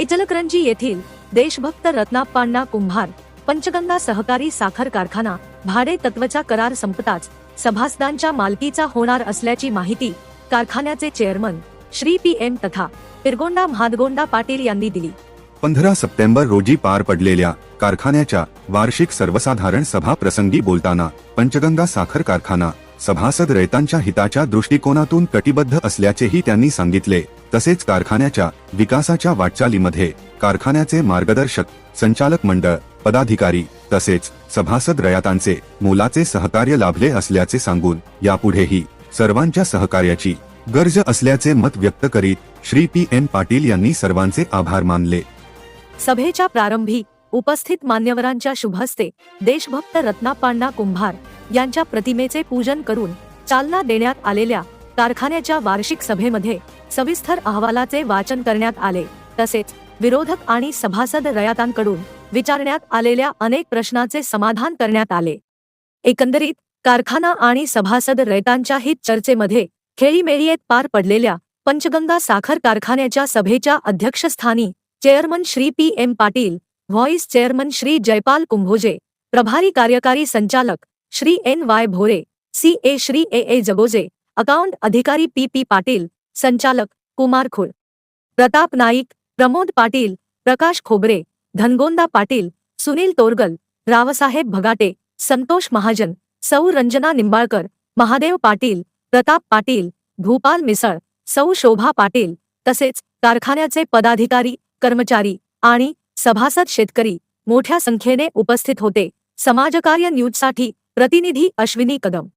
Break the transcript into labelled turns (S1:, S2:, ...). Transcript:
S1: इचलकरंजी येथील देशभक्त रत्नाप्पांना कुंभार पंचगंगा सहकारी साखर कारखाना भाडे तत्वचा करार संपताच सभासदांच्या मालकीचा होणार असल्याची माहिती कारखान्याचे चेअरमन श्री पी एम तथा पिरगोंडा महादगोंडा पाटील यांनी दिली.
S2: पंधरा सप्टेंबर रोजी पार पडलेल्या कारखान्याच्या वार्षिक सर्वसाधारण सभा प्रसंगी बोलताना पंचगंगा साखर कारखाना सभासद रयतांच्या हिताच्या दृष्टिकोनातून कटिबद्ध असल्याचेही त्यांनी सांगितले. तसेच कारखान्याच्या विकासाच्या वाटचालीमध्ये कारखान्याचे मार्गदर्शक संचालक मंडळ पदाधिकारी तसेच सभासद रयातांचे मोलाचे सहकार्य लाभले असल्याचे सांगून यापुढेही सर्वांच्या सहकार्याची गरज असल्याचे मत व्यक्त करीत श्री पी एन पाटील यांनी सर्वांचे आभार मानले.
S1: सभेच्या प्रारंभी उपस्थित मान्यवरांच्या शुभहस्ते देशभक्त रत्नापांडा कुंभार यांच्या प्रतिमेचे पूजन करून चालना देण्यात आलेल्या कारखान्याच्या वार्षिक सभेमध्ये सविस्तर अहवालाचे वाचन करण्यात आले. तसेच विरोधक आणि सभासद रयातांकडून विचारण्यात आलेल्या अनेक प्रश्नाचे समाधान करण्यात आले. एकंदरीत कारखाना आणि सभासद रयतांच्या हित चर्चेमध्ये खेळीमेळीयेत पार पडलेल्या पंचगंगा साखर कारखान्याच्या सभेच्या अध्यक्षस्थानी chairman Shri P M Patil voice chairman Shri Jaipal Kumbhoje प्रभारी कार्यकारी संचालक Shri N Y Bhore C A Shri A A Jagoje account अधिकारी पी पी पाटील संचालक कुमार खुळ प्रताप नाईक प्रमोद पाटील प्रकाश खोबरे धनगोंदा पाटील सुनील तोरगल रावसाहेब भगाटे संतोष महाजन सौ रंजना निंबाळकर महादेव पाटील प्रताप पाटील भूपाल मिसळ सौ शोभा पाटील तसेच कारखान्याचे पदाधिकारी कर्मचारी आणि सभासद शेतकरी मोठ्या संख्येने उपस्थित होते. समाजकार्य न्यूजसाठी प्रतिनिधी अश्विनी कदम।